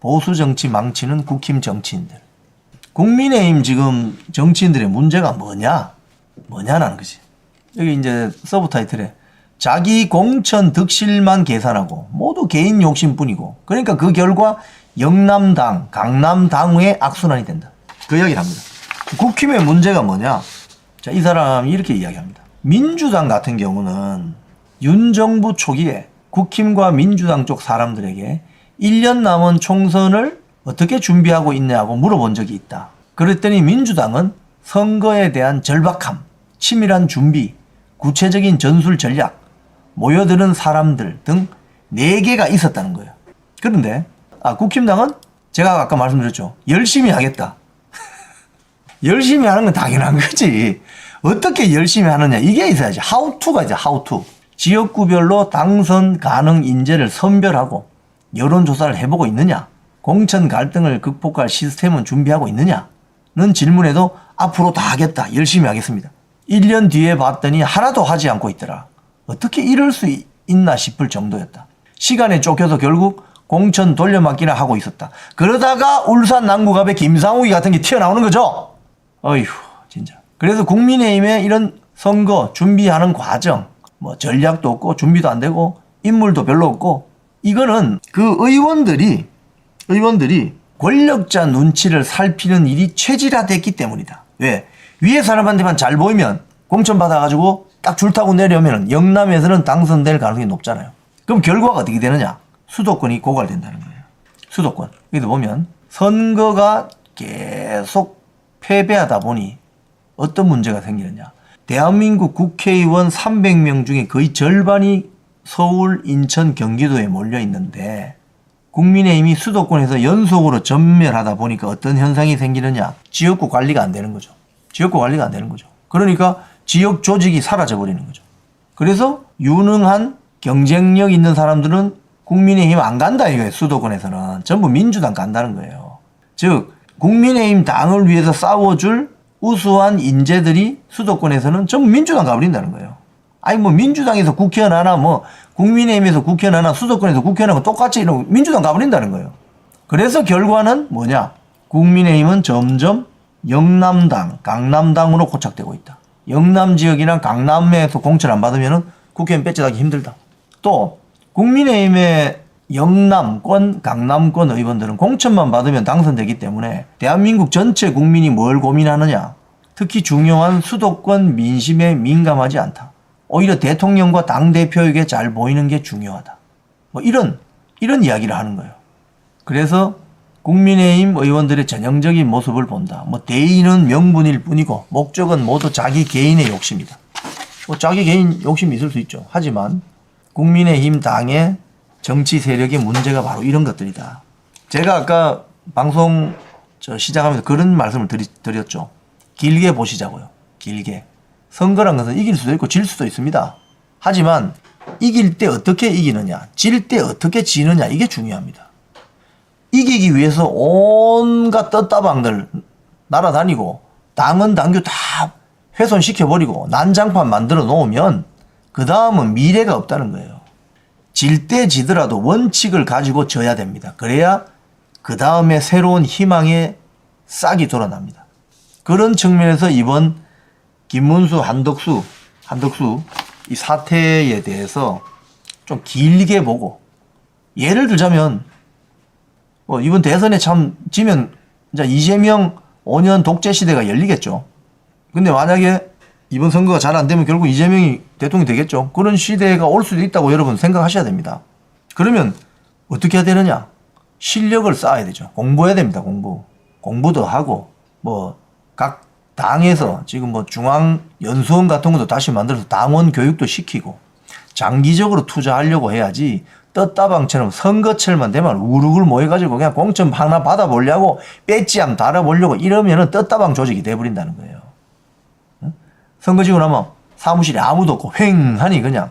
보수 정치 망치는 국힘 정치인들. 국민의힘 지금 정치인들의 문제가 뭐냐? 뭐냐라는 거지. 여기 이제 서브 타이틀에 자기 공천 득실만 계산하고 모두 개인 욕심뿐이고 그러니까 그 결과 영남당, 강남당의 악순환이 된다. 그 이야기를 합니다. 국힘의 문제가 뭐냐? 자, 이 사람이 이렇게 이야기합니다. 민주당 같은 경우는 윤 정부 초기에 국힘과 민주당 쪽 사람들에게 1년 남은 총선을 어떻게 준비하고 있냐고 물어본 적이 있다. 그랬더니 민주당은 선거에 대한 절박함, 치밀한 준비, 구체적인 전술 전략, 모여드는 사람들 등 4개가 있었다는 거예요. 그런데 아, 국힘당은 제가 아까 말씀드렸죠. 열심히 하겠다. 열심히 하는 건 당연한 거지. 어떻게 열심히 하느냐. 이게 있어야지. to가 이제 to. 지역구별로 당선 가능 인재를 선별하고 여론조사를 해보고 있느냐. 공천 갈등을 극복할 시스템은 준비하고 있느냐는 질문에도 앞으로 다 하겠다. 열심히 하겠습니다. 1년 뒤에 봤더니 하나도 하지 않고 있더라. 어떻게 이럴 수 있- 있나 싶을 정도였다. 시간에 쫓겨서 결국 공천 돌려막기나 하고 있었다. 그러다가 울산 남구갑에 김상욱이 같은 게 튀어나오는 거죠. 어휴, 진짜. 그래서 국민의힘의 이런 선거 준비하는 과정, 뭐 전략도 없고 준비도 안 되고 인물도 별로 없고 이거는 그 의원들이 의원들이 권력자 눈치를 살피는 일이 체질화됐기 때문이다. 왜? 위에 사람한테만 잘 보이면 공천 받아가지고 딱 줄 타고 내려오면 영남에서는 당선될 가능성이 높잖아요. 그럼 결과가 어떻게 되느냐? 수도권이 고갈된다는 거예요. 수도권. 여기도 보면 선거가 계속 패배하다 보니 어떤 문제가 생기느냐. 대한민국 국회의원 300명 중에 거의 절반이 서울, 인천, 경기도에 몰려 있는데 국민의힘이 수도권에서 연속으로 전멸하다 보니까 어떤 현상이 생기느냐. 지역구 관리가 안 되는 거죠. 지역구 관리가 안 되는 거죠. 그러니까 지역 조직이 사라져 버리는 거죠. 그래서 유능한 경쟁력 있는 사람들은 국민의힘 안 간다 이거예요. 수도권에서는 전부 민주당 간다는 거예요. 즉 국민의힘 당을 위해서 싸워줄 우수한 인재들이 수도권에서는 전부 민주당 가버린다는 거예요. 아니 뭐 민주당에서 국회의원 하나 뭐 국민의힘에서 국회의원 하나 수도권에서 국회의원 하고 똑같이 이런 민주당 가버린다는 거예요. 그래서 결과는 뭐냐? 국민의힘은 점점 영남당, 강남당으로 고착되고 있다. 영남 지역이나 강남에서 공천 안 받으면 국회의원 배치하기 힘들다. 또 국민의힘의 영남권, 강남권 의원들은 공천만 받으면 당선되기 때문에 대한민국 전체 국민이 뭘 고민하느냐. 특히 중요한 수도권 민심에 민감하지 않다. 오히려 대통령과 당대표에게 잘 보이는 게 중요하다. 뭐 이런, 이런 이야기를 하는 거예요. 그래서 국민의힘 의원들의 전형적인 모습을 본다. 뭐 대의는 명분일 뿐이고 목적은 모두 자기 개인의 욕심이다. 뭐 자기 개인 욕심이 있을 수 있죠. 하지만 국민의힘 당의 정치 세력의 문제가 바로 이런 것들이다. 제가 아까 방송 저 시작하면서 그런 말씀을 드리, 드렸죠. 길게 보시자고요. 길게. 선거란 것은 이길 수도 있고 질 수도 있습니다. 하지만 이길 때 어떻게 이기느냐, 질 때 어떻게 지느냐 이게 중요합니다. 이기기 위해서 온갖 떴다방들 날아다니고 당은 당규 다 훼손시켜버리고 난장판 만들어 놓으면 그 다음은 미래가 없다는 거예요. 질 때 지더라도 원칙을 가지고 져야 됩니다. 그래야 그 다음에 새로운 희망의 싹이 돌아납니다. 그런 측면에서 이번 김문수, 한덕수, 한덕수 이 사태에 대해서 좀 길게 보고 예를 들자면 뭐 이번 대선에 참 지면 이제 이재명 5년 독재 시대가 열리겠죠. 근데 만약에 이번 선거가 잘 안 되면 결국 이재명이 대통령이 되겠죠. 그런 시대가 올 수도 있다고 여러분 생각하셔야 됩니다. 그러면 어떻게 해야 되느냐? 실력을 쌓아야 되죠. 공부해야 됩니다. 공부. 공부도 하고 뭐 각 당에서 지금 뭐 중앙 연수원 같은 것도 다시 만들어서 당원 교육도 시키고 장기적으로 투자하려고 해야지 떴다방처럼 선거철만 되면 우르글 모여가지고 그냥 공천 하나 받아보려고 배지함 달아보려고 이러면은 떴다방 조직이 돼버린다는 거예요. 응? 선거 지고 나면 사무실에 아무도 없고 휑하니 그냥